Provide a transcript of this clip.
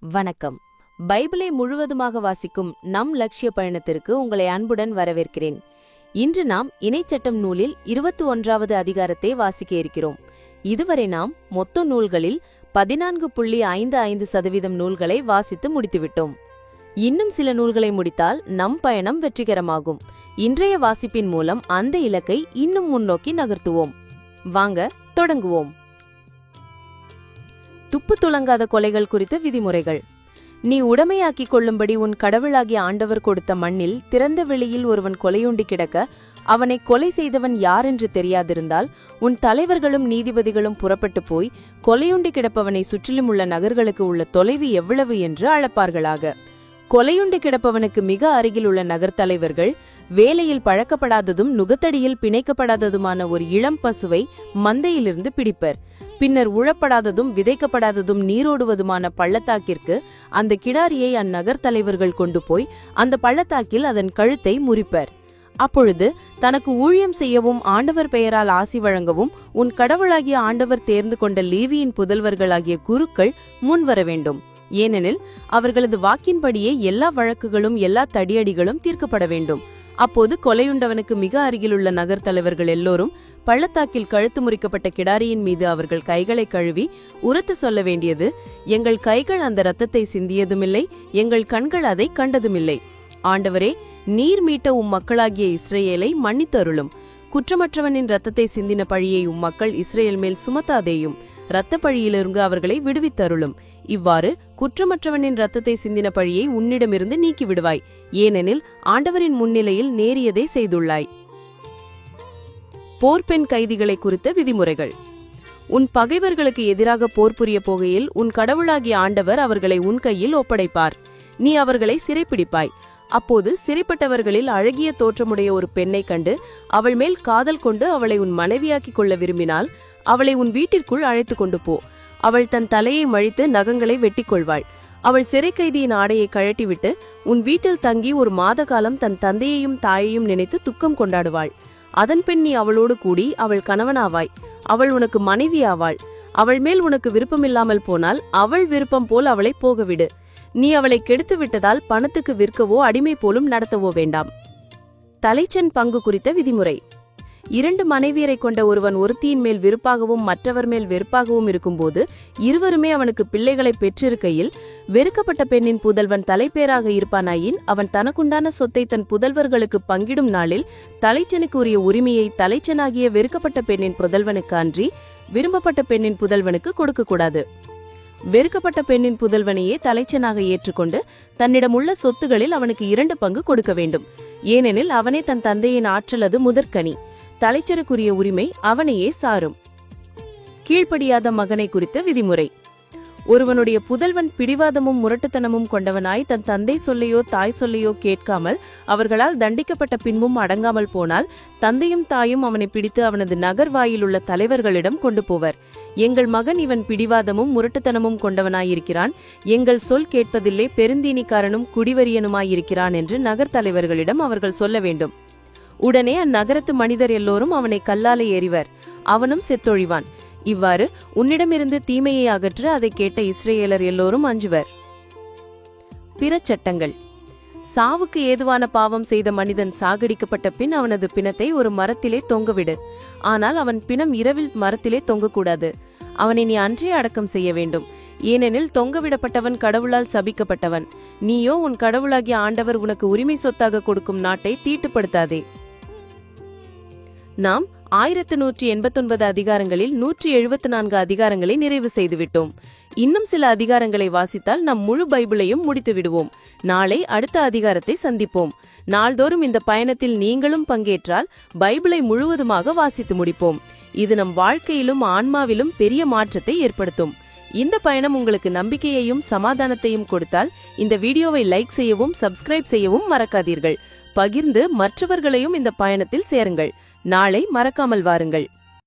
வணக்கம். பைபிளை முழுவதுமாக வாசிக்கும் நம் லட்சிய பயணத்திற்கு உங்களை அன்புடன் வரவேற்கிறேன். இன்று நாம் இணைச்சட்டம் நூலில் இருபத்தி ஒன்றாவது அதிகாரத்தை வாசிக்க இருக்கிறோம். இதுவரை நாம் மொத்த நூல்களில் பதினான்கு புள்ளி ஐந்து ஐந்து சதவீதம் நூல்களை வாசித்து முடித்துவிட்டோம். இன்னும் சில நூல்களை முடித்தால் நம் பயணம் வெற்றிகரமாகும். இன்றைய வாசிப்பின் மூலம் அந்த இலக்கை இன்னும் முன்னோக்கி நகர்த்துவோம். வாங்க தொடங்குவோம். துப்பு துளங்காத கொலைகள் குறித்த விதிமுறைகள். நீ உடமையாக்கிக் கொள்ளும்படி உன் கடவுளாகிய ஆண்டவர் கொடுத்த மண்ணில் திறந்த வெளியில் ஒருவன் கொலையுண்டி கிடக்க அவனை கொலை செய்தவன் யாரென்று தெரியாதிருந்தால் உன் தலைவர்களும் நீதிபதிகளும் புறப்பட்டு போய் கொலையுண்டி கிடப்பவனை சுற்றிலும் உள்ள நகர்களுக்கு உள்ள தொலைவு எவ்வளவு என்று அளப்பார்களாக கொலையுண்டு கிடப்பவனுக்கு மிக அருகில் உள்ள நகர்த்தலைவர்கள் வேலையில் பழக்கப்படாததும் நுகத்தடியில் பிணைக்கப்படாததுமான ஒரு இளம் பசுவை மந்தையிலிருந்து பிடிப்பர். பின்னர் உழப்படாததும் விதைக்கப்படாததும் நீரோடுவதுமான பள்ளத்தாக்கிற்கு அந்த கிடாரியை அந்நகர் தலைவர்கள் கொண்டு போய் அந்த பள்ளத்தாக்கில் அதன் கழுத்தை முறிப்பர். அப்பொழுது தனக்கு ஊழியம் செய்யவும் ஆண்டவர் பெயரால் ஆசி வழங்கவும் உன் கடவுளாகிய ஆண்டவர் தேர்ந்து கொண்ட லேவியின் புதல்வர்களாகிய குருக்கள் முன்வர வேண்டும். ஏனெனில் அவர்களது வாக்கின்படியே எல்லா வழக்குகளும் எல்லா தடியடிகளும் தீர்க்கப்பட வேண்டும். அப்போது கொலையுண்டவனுக்கு மிக அருகிலுள்ள நகர் தலைவர்கள் எல்லோரும் பள்ளத்தாக்கில் கழுத்து முறிக்கப்பட்ட கிடாரியின் மீது அவர்கள் கைகளை கழுவி உரத்து சொல்ல வேண்டியது எங்கள் கைகள் அந்த இரத்தத்தை சிந்தியதுமில்லை எங்கள் கண்கள் அதை கண்டதுமில்லை. ஆண்டவரே நீர் மீட்ட உம் மக்களாகிய இஸ்ரேலை மன்னித்தருளும். குற்றமற்றவனின் ரத்தத்தை சிந்தின பழியை உம் மக்கள் இஸ்ரேல் மேல் சுமத்தாதேயும். இரத்த பழியிலிருந்து அவர்களை விடுவித்தருளும். இவ்வாறு குற்றமற்றவனின் ரத்தத்தை சிந்தின பழியை உன்னிடமிருந்து நீக்கி விடுவாய் ஏனெனில் ஆண்டவரின் முன்னிலையில் நேரியதை செய்துள்ளாய். போர்பெண் கைதிகளை குறித்த விதிமுறைகள். உன் பகைவர்களுக்கு எதிராக போர் புரிய போகையில் உன் கடவுளாகிய ஆண்டவர் அவர்களை உன் கையில் ஒப்படைப்பார். நீ அவர்களை சிறைப்பிடிப்பாய். அப்போது சிறைப்பட்டவர்களில் அழகிய தோற்றமுடைய ஒரு பெண்ணை கண்டு அவள் மேல் காதல் கொண்டு அவளை உன் மனைவியாக்கிக் கொள்ள விரும்பினால் அவளை உன் வீட்டிற்குள் அழைத்து கொண்டு போ. அவள் தன் தலையை மழித்து நகங்களை வெட்டிக் கொள்வாள் அவள் சிறை கைதியின் ஆடையை கழட்டிவிட்டு உன் வீட்டில் தங்கி ஒரு மாத காலம் தன் தந்தையையும் தாயையும் நினைத்து துக்கம் கொண்டாடுவாள். அதன் பின் நீ அவளோடு கூடி அவள் கணவனாவாய். அவள் உனக்கு மனைவியாவாள் அவள் மேல் உனக்கு விருப்பமில்லாமல் போனால் அவள் விருப்பம் போல் அவளை போகவிடு. நீ அவளை கெடுத்து விட்டதால் பணத்துக்கு விற்கவோ அடிமை போலும் நடத்தவோ வேண்டாம். தலைச்சன் பங்கு குறித்த விதிமுறை. இரண்டு மனைவியரை கொண்ட ஒருவன் ஒருத்தியின் மேல் விருப்பாகவும் மற்றவர் மேல் வெறுப்பாகவும் இருக்கும்போது இருவருமே அவனுக்கு பிள்ளைகளை பெற்றிருக்கையில் வெறுக்கப்பட்ட பெண்ணின் புதல்வன் தலைப்பேராக இருப்பானாயின் அவன் தனக்குண்டான சொத்தை தன் புதல்வர்களுக்கு பங்கிடும் நாளில் தலைச்சனுக்கு உரிய உரிமையை தலைச்சனாகிய வெறுக்கப்பட்ட பெண்ணின் புதல்வனுக்கு அன்றி விரும்பப்பட்ட பெண்ணின் புதல்வனுக்கு கொடுக்கக்கூடாது. வெறுக்கப்பட்ட பெண்ணின் புதல்வனையே தலைச்சனாக ஏற்றுக்கொண்டு தன்னிடம் உள்ள சொத்துகளில் அவனுக்கு இரண்டு பங்கு கொடுக்க வேண்டும். ஏனெனில் அவனே தன் தந்தையின் ஆற்றலது முதற்கனி. தலைச்சருக்குரிய உரிமை அவனையே சாரும். கீழ்ப்படியாத மகனை குறித்த விதிமுறை. ஒருவனுடைய புதல்வன் பிடிவாதமும் முரட்டுத்தனமும் கொண்டவனாய் தன் தந்தை சொல்லையோ தாய் சொல்லையோ கேட்காமல் அவர்களால் தண்டிக்கப்பட்ட பின்பும் அடங்காமல் போனால் தந்தையும் தாயும் அவனை பிடித்து அவனது நகர் வாயிலுள்ள தலைவர்களிடம் கொண்டு போவர். எங்கள் மகன் இவன் பிடிவாதமும் முரட்டுத்தனமும் கொண்டவனாயிருக்கிறான். எங்கள் சொல் கேட்பதில்லை பெருந்தீனிக்காரனும் குடிவரியனுமாயிருக்கிறான் என்று நகர் தலைவர்களிடம் அவர்கள் சொல்ல வேண்டும். உடனே அந்நகரத்து மனிதர் எல்லோரும் அவனை கல்லாலே எறிவர் அவனும் செத்தொழிவான். இவ்வாறு உன்னிடமிருந்து தீமையை அகற்ற அதை கேட்ட இஸ்ரேலர் எல்லோரும் அஞ்சுவர். பிற சட்டங்கள் சாவுக்கு ஏதுவான பாவம் செய்த மனிதன் சாகடிக்கப்பட்ட பின் அவனது பிணத்தை ஒரு மரத்திலே தொங்கவிடு. ஆனால் அவன் பிணம் இரவில் மரத்திலே தொங்கக்கூடாது. அவனை நீ அன்றே அடக்கம் செய்ய வேண்டும். ஏனெனில் தொங்கவிடப்பட்டவன் கடவுளால் சபிக்கப்பட்டவன். நீயோ உன் கடவுளாகிய ஆண்டவர் உனக்கு உரிமை சொத்தாக கொடுக்கும் நாட்டை தீட்டுப்படுத்தாதே. நாம் ஆயிரத்து நூற்றி எண்பத்தொன்பது அதிகாரங்களில் நூற்றி எழுபத்து நான்கு அதிகாரங்களை நிறைவு செய்துவிட்டோம். இன்னும் சில அதிகாரங்களை வாசித்தால் நம் முழு பைபிளையும் முடித்து விடுவோம் நாளை அடுத்த அதிகாரத்தை சந்திப்போம். நாள்தோறும் இந்த பயணத்தில் நீங்களும் பங்கேற்றால் பைபிளை முழுவதுமாக வாசித்து முடிப்போம். இது நம் வாழ்க்கையிலும் ஆன்மாவிலும் பெரிய மாற்றத்தை ஏற்படுத்தும். இந்த பயணம் உங்களுக்கு நம்பிக்கையையும் சமாதானத்தையும் கொடுத்தால் இந்த வீடியோவை லைக் செய்யவும் சப்ஸ்கிரைப் செய்யவும் மறக்காதீர்கள். பகிர்ந்து மற்றவர்களையும் இந்த பயணத்தில் சேருங்கள். நாளை மறக்காமல் வாருங்கள்.